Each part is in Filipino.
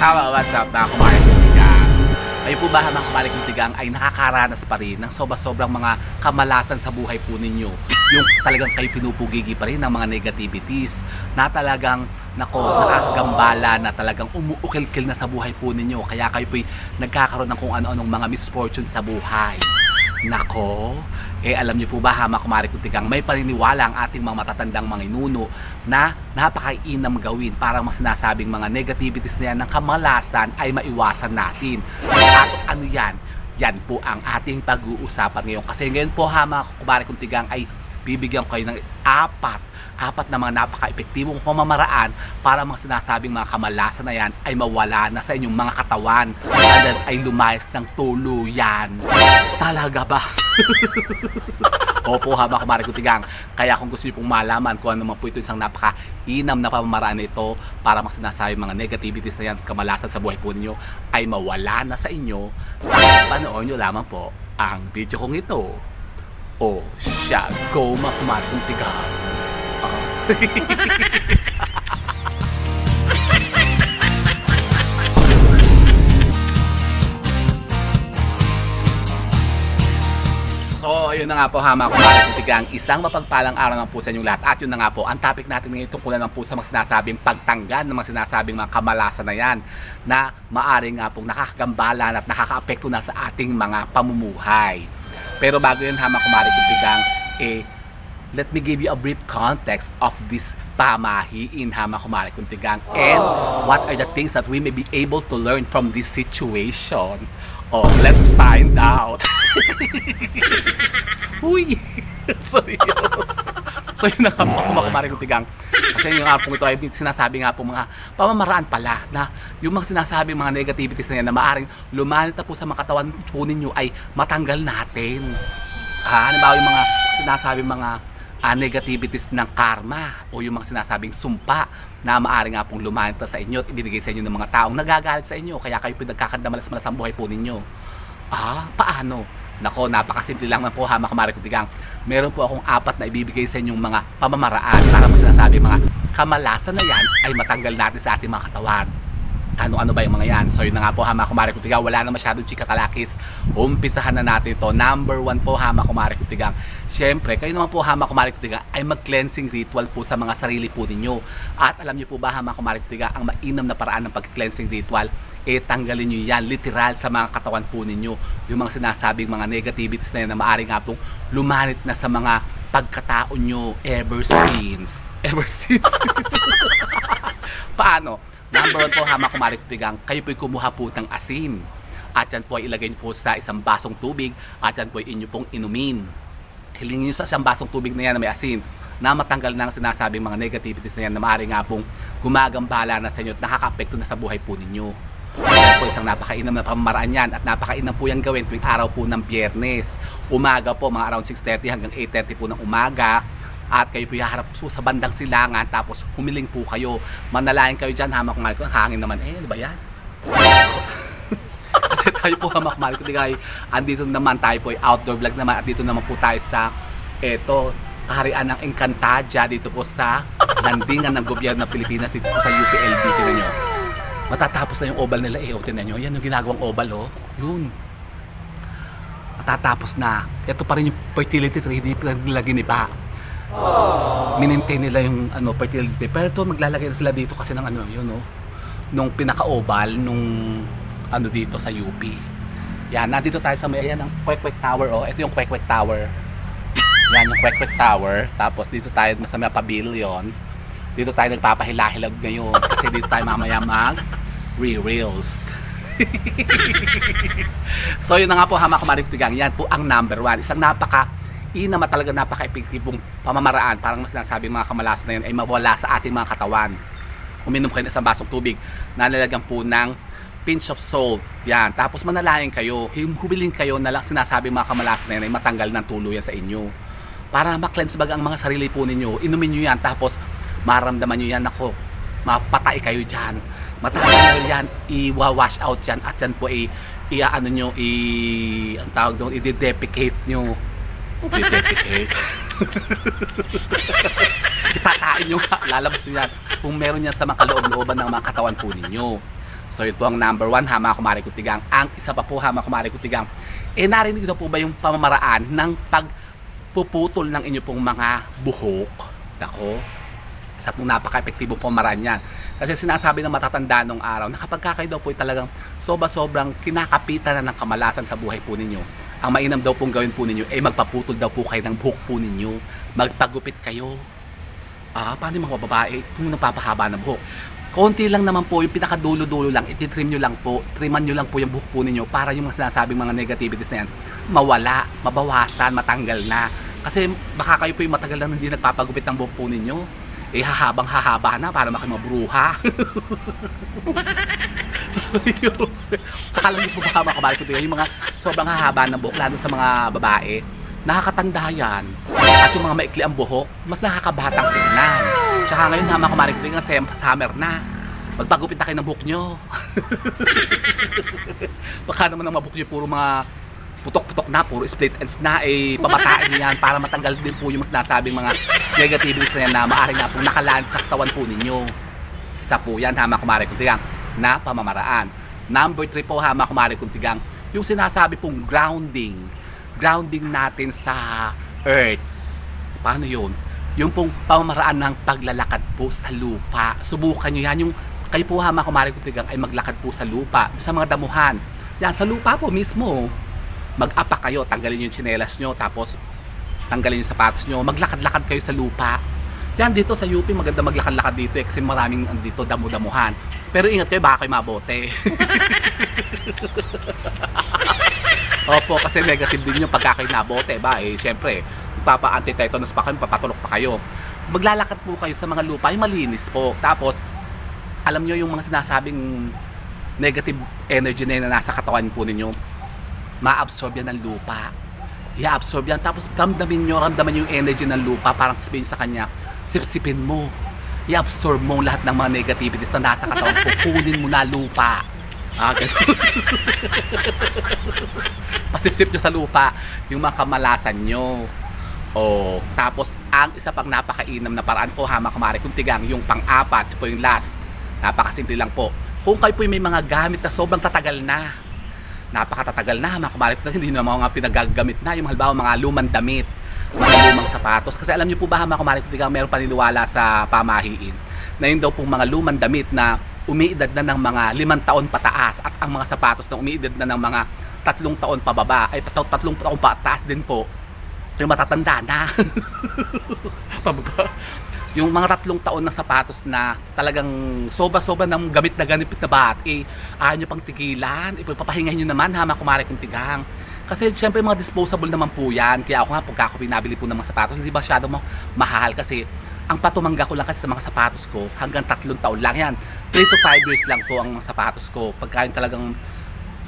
Hello, what's up mga kumarik kuntigang? Kayo po ba mga kumarik kuntigang ay nakakaranas pa rin ng sobra-sobrang mga kamalasan sa buhay po ninyo? Yung talagang kayo pinupugigi pa rin ng mga negativities na talagang nako, nakakagambala na talagang umuukil-kil na sa buhay po ninyo. Kaya kayo po'y nagkakaroon ng kung ano-anong mga misfortune sa buhay. Nako, eh alam niyo po ba ha mga kumari kuntigang may paniniwala ang ating mga matatandang mga inuno na napakainam gawin para mga sinasabing mga negativities na yan ng kamalasan ay maiwasan natin. At ano yan? Yan po ang ating pag-uusapan ngayon. Kasi ngayon po ha mga kumari kuntigang ay bibigyan ko kayo ng apat apat na mga napaka-epektibong pamamaraan para mga sinasabing mga kamalasan na yan ay mawala na sa inyong mga katawan at ay lumayas ng tuluyan. Talaga ba? Opo ha mga kumari kutigang. Kaya kung gusto niyo pong malaman kung ano naman po ito isang napaka-inam na pamamaraan ito para mga sinasabi mga negativities na yan at kamalasan sa buhay po ninyo ay mawala na sa inyo, panoorin nyo lamang po ang video kong ito. O siya, go mga kumari kutigang. Ah. So, ayun na nga po ha mga kumari kutigang. Isang mapagpalang araw ng po sa inyong lahat. At yun na nga po, ang topic natin ngayon tungkol naman po sa mga sinasabing pagtanggan ng mga sinasabing mga kamalasan na yan na maaring nga pong nakakagambalan at nakakaapekto na sa ating mga pamumuhay. Pero bago yun ha mga kumari kutigang, eh, let me give you a brief context of this pamahiin ha mga kumari kuntigang and what are the things that we may be able to learn from this situation. Oh, let's find out. Uy! Seryoso. So yun na nga po mga kumari kuntigang. Kasi yung nga po ito ay sinasabi nga po mga pamamaraan pala na yung mga sinasabi mga negativities na yan na maaring lumalit po sa mga katawan po ninyo ay matanggal natin. Ah, halimbawa yung mga sinasabi mga ah, negativities ng karma o yung mga sinasabing sumpa na maaari nga pong lumanita sa inyo at ibinigay sa inyo ng mga taong nagagalit sa inyo kaya kayo pinagkakandamalas-malas ang buhay po ninyo. Ah, paano? Nako, napakasimple lang na po ha, mga kumari kutigang. Meron po akong apat na ibibigay sa inyong mga pamamaraan para mas sinasabi mga kamalasan na yan ay matanggal natin sa ating mga katawan ano-ano ba yung mga yan. So yun na nga po hama kumari kutigang, wala na masyadong chika kalakis. Umpisahan na natin to. Number one po hama kumari kutigang. Siyempre, kayo naman po hama kumari kutigang ay mag-cleansing ritual po sa mga sarili po ninyo. At alam niyo po ba hama kumari kutigang, ang mainam na paraan ng pag-cleansing ritual eh tanggalin nyo yan literal sa mga katawan po ninyo yung mga sinasabing mga negativities na yan na maaari nga pong lumanit na sa mga pagkatao nyo ever since ever since paano Number one po, hama kumari kutigang, kayo po'y kumuha po ng asin. At yan po ay ilagay niyo po sa isang basong tubig at yan po ay inyo pong inumin. Hilingin niyo sa isang basong tubig na yan na may asin na matanggal na ang sinasabing mga negativities na yan na maaari nga pong gumagambala na sa inyo at nakaka-apekto na sa buhay po ninyo. Kaya po isang napakainam na pamamaraan yan at napakainam po yan gawin tuwing araw po ng biyernes. Umaga po, mga around 6.30 hanggang 8.30 po ng umaga. At kayo po haharap po sa bandang silangan tapos humiling po kayo. Manalangin kayo dyan hamak mahal ko hangin naman. Eh ano ba yan? Kasi tayo po hamak mahal ko digay andito naman tayo po outdoor vlog naman. At dito naman po tayo sa eto kaharian ng Encantadia dito po sa landingan ng gobyerno ng Pilipinas dito po sa UPLB tinan nyo matatapos na yung oval nila eh. O tinan nyo. Yan yung ginagawang oval oh. Yun. Matatapos na. Ito pa rin yung fertility tree hindi pa. Nila giniba minintain nila yung ano fertility pero ito maglalagay na sila dito kasi ng ano yun no nung pinaka-oval nung ano dito sa UP yan nandito tayo sa may ayan ang Kwek Kwek Tower oh. Ito yung Kwek Kwek Tower. Yan yung Kwek Kwek Tower. Tapos dito tayo sa may pavilion. Dito tayo nagpapahilahilag ngayon kasi dito tayo mamaya mag re-reels. So yun na nga po hama kumarik tigang yan po ang number one. Isang napaka ina talaga napaka-epektibong pamamaraan. Parang mas sinasabi mga kamalasan na yun ay mawala sa ating mga katawan. Uminom kayo ng isang basong tubig na nalagyan po ng pinch of salt. Yan. Tapos manalangin kayo. Humiling kayo na lang sinasabi mga kamalasan na yan ay matanggal ng tuluyan sa inyo. Para ma-cleanse baga ang mga sarili po ninyo. Inumin nyo yan tapos maramdaman nyo yan ako mapatay kayo dyan matanggal yan i-wash out yan at yan po i, i ano nyo i ang tawag doon i-defecate nyo i-defecate itatain nyo lalabas nyo yan kung meron yan sa mga kaloob-looban ng mga katawan po ninyo So yun po ang number one ha mga kumari kutigang. Ang isa pa po ha mga kumari kutigang. Eh narinig na po ba yung pamamaraan ng pagpuputol ng inyo pong mga buhok? Dako, isa pong napaka-epektibong pamaraan yan. Kasi sinasabi ng matatanda nung araw na kapag ka kayo daw po talagang sobra-sobrang kinakapitan na ng kamalasan sa buhay po ninyo, ang mainam daw pong gawin po ninyo ay magpaputol daw po kayo ng buhok po ninyo. Magpagupit kayo. Ah, paano yung mga babae kung napapahaba ng buhok? Konti lang naman po, yung pinakadulo-dulo lang, ititrim nyo lang po, triman nyo lang po yung buhok po ninyo para yung mga sinasabing mga negativities na yan, mawala, mabawasan, matanggal na. Kasi baka kayo po yung matagal lang hindi nagpapagupit ng buhok po ninyo, eh hahabang hahaba na para maki mabruha. Seryoso. Akala niyo po ba mga kabalik ko yung mga sobrang hahaba ng buhok, lalo sa mga babae, nakakatanda yan. At yung mga maikli ang buhok, mas nakakabatang tingnan. Tsaka ngayon ha mga kumari ko kasi summer na. Magpagupit na kayo ng buhok nyo. Baka naman ang mabuhok nyo puro mga putok-putok na, puro split ends na, eh, pamatain nyo yan para matanggal din po yung sinasabing mga negativities na na maaari nga pong nakalaan sa katawan po ninyo. Isa po yan, hama kumari kuntigang, na pamamaraan. Number 3 po, hama kumari kuntigang, yung sinasabi pong grounding. Grounding natin sa earth. Paano yun? Yung pong pamamaraan ng paglalakad po sa lupa. Subukan nyo yan. Yung kayo po hama kumari kuntigang ay maglakad po sa lupa, sa mga damuhan. Yan, sa lupa po mismo mag-apa kayo, tanggalin yung tsinelas nyo, tapos tanggalin yung sapatos nyo, maglakad-lakad kayo sa lupa. Yan dito sa UP, maganda maglakad-lakad dito eh, kasi maraming dito, damu-damuhan. Pero ingat kayo, baka kayo mabote. Opo, kasi negative din yung pagka kayo nabote, ba? Eh, syempre, papa-anti-tetanus pa kayo, papatulok pa kayo. Maglalakad po kayo sa mga lupa, yung malinis po. Tapos, alam nyo yung mga sinasabing negative energy na yun na nasa katawan po ninyo, ma-absorb yan ng lupa. I-absorb yan. Tapos ramdamin nyo, ramdaman yung energy ng lupa. Parang sabihin sa kanya, sipsipin mo. I-absorb mo lahat ng mga negativities na nasa katawan ko. Kunin mo na lupa. Ah, ganun. Pasipsip nyo sa lupa yung mga kamalasan nyo. O, tapos ang isa pang napakainam na paraan po hama kumari kung tigang yung pang-apat po yung last. Napakasimple lang po. Kung kayo po may mga gamit na sobrang tatagal na, napakatatagal na mga kumalit na hindi na mga pinagagamit na. Yung halimbawa mga lumang damit mga lumang sapatos. Kasi alam niyo po ba mga kumalit kung meron paniniwala sa pamahiin na yun daw pong mga lumang damit na umiidad na ng mga limang taon pataas at ang mga sapatos na umiidad na ng mga tatlong taon pababa ay pat- tatlong taon pataas din po yung matatanda na. Pababa yung mga tatlong taon na sapatos na talagang soba-soba ng gamit na ganit na bat, eh, ayaw nyo pang tigilan, ipapahingahin nyo naman ha, mga kumari kong tigang. Kasi syempre mga disposable naman po yan. Kaya ako nga, pagka ako pinabili po ng mga sapatos, hindi ba masyado mo mahal kasi ang patumangga ko lang kasi sa mga sapatos ko, hanggang tatlong taon lang yan. 3 to 5 years lang po ang sapatos ko. Pagka yung talagang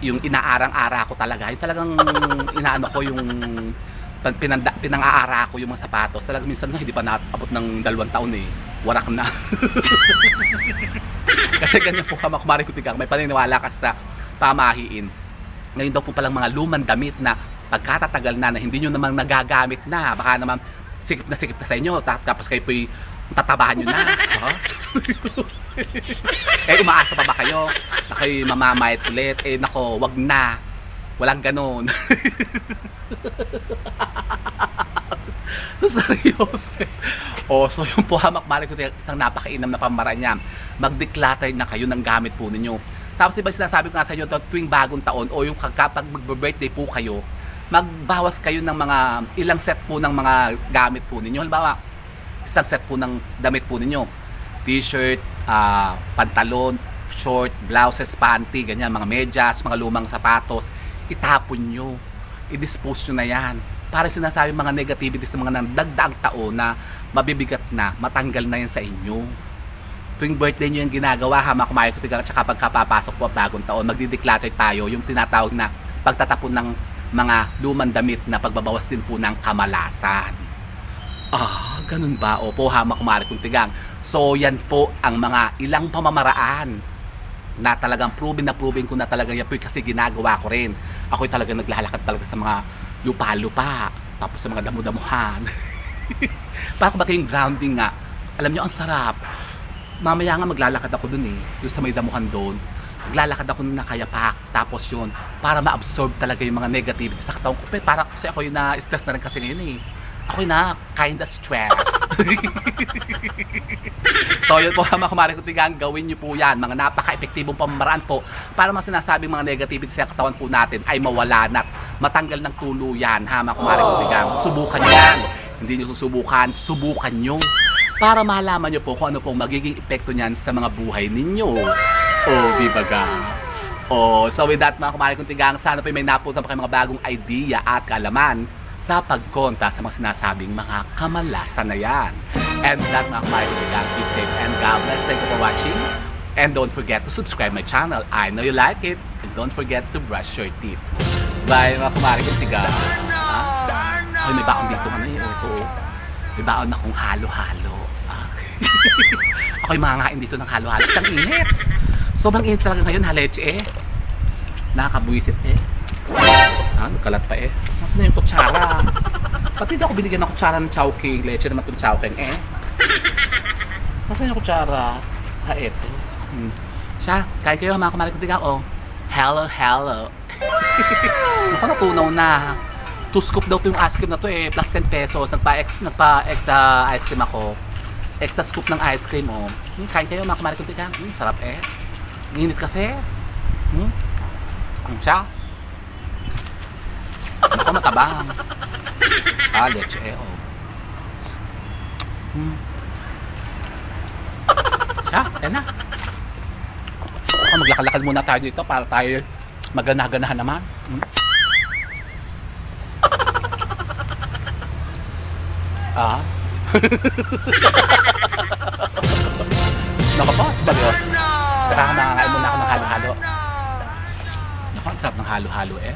yung inaarang-ara ko talaga, yung talagang inaano ko yung pinanda, pinang-aara ko yung mga sapatos. Talagang minsan nga hindi pa naabot ng dalawang taon eh. Warak na. Kasi ganyan po kama kumari ko tigang, may paniniwala kasi sa pamahiin. Ngayon daw po palang mga lumang damit na pagkatatagal na na hindi nyo namang nagagamit na. Baka naman sikip na sikip na sa inyo. Ta- Tapos kayo po'y tatabahan nyo na. Ha? eh umaasa pa ba kayo na kayo mamamayat ulit? Eh nako, wag na. Walang ganon. Seryoso. Oh, so yung po hamak mali ko isang napakainam na pamaraan niya. Mag-declutter na kayo ng gamit po ninyo. Tapos iba sinasabi ko nga sa inyo tuwing bagong taon o yung kapag mag-birthday po kayo, magbawas kayo ng mga ilang set po ng mga gamit po ninyo. Halimbawa, isang set po ng damit po ninyo. T-shirt, ah, pantalon, short, blouses, panty, ganyan, mga medyas, mga lumang sapatos. Itapon nyo. I-dispose nyo na yan. Para sinasabi mga negativities sa mga nagdagdaang taon na mabibigat na, matanggal na yan sa inyo. Tuwing birthday nyo yung ginagawa, ha, mga kumain ko tigang, tsaka pagkapapasok po bagong taon, magdi-declutter tayo, yung tinatawag na pagtatapon ng mga lumang damit na pagbabawas din po ng kamalasan. Ah, ganun ba? Opo, hama kumari kong tigang. So, yan po ang mga ilang pamamaraan na talagang proven na proven ko na talaga yan po kasi ginagawa ko rin. Ako'y talagang naglalakad talaga sa mga lupa-lupa, tapos sa mga damu-damuhan. Para ba kayong grounding nga? Alam nyo, ang sarap. Mamaya nga maglalakad ako dun eh, yung sa may damuhan doon. Naglalakad ako ng nakayapak. Tapos yun, para ma-absorb talaga yung mga negativity sa katawan ko. Pero Para kasi ako yung na-stress na rin kasi ngayon eh. Ako na kinda stressed. so yun po mga kumari ko tigang, gawin nyo po yan. Mga napaka-epektibong pamamaraan po para mga sinasabing mga negativity sa katawan po natin ay mawala na at matanggal ng tuluyan. Ha mga kumari ko tigang, subukan yan. Hindi nyo susubukan, subukan nyo. Para malaman nyo po kung ano pong magiging epekto niyan sa mga buhay ninyo. O, di ba ga? Oh, so with that mga kumari kong tigang, sana po may napunta pa kayo mga bagong idea at kaalaman sa pagkonta sa mga sinasabing mga kamalasan na yan. And that mga tigang, be safe and God bless. Thank you for watching. And don't forget to subscribe my channel. I know you like it. And don't forget to brush your teeth. Bye mga kumari kong tigang. Ha? Ay, may baon dito. Ano yun? Ito. May baon akong halo-halo. Ah. Ako'y mangangain dito ng halo-halo. Isang init. Sobrang init talaga ngayon, haleche eh. Nakakabuisit eh. Ah, nagkalat pa eh. Nasaan na yung kutsara? Pati hindi ako binigyan ng kutsara ng chowking. Leche naman itong chowking eh. Nasaan yung kutsara? Ha, eto. Hmm. Siya, kain kayo mga kumalik ko. Oh, hello, hello. Ako natunaw na. Two scoop daw to yung ice cream na to eh. Plus 10 pesos. Nagpa-ex, nagpa-extra ice cream ako. Extra scoop ng ice cream oh. Hmm, kain kayo mga kumalik ko. Hmm, sarap eh. Ang Init kasi. Hmm? Ano siya? Ako matabang. Ah, leche eh, oh. Hmm. Siya, yan na. Ako, maglakad-lakad muna tayo dito para tayo magana-ganahan naman. Hmm? Ah? Naka pa, bagyo. Kaya makakain muna ako ng halo-halo. Naku, ang sarap ng halo-halo eh.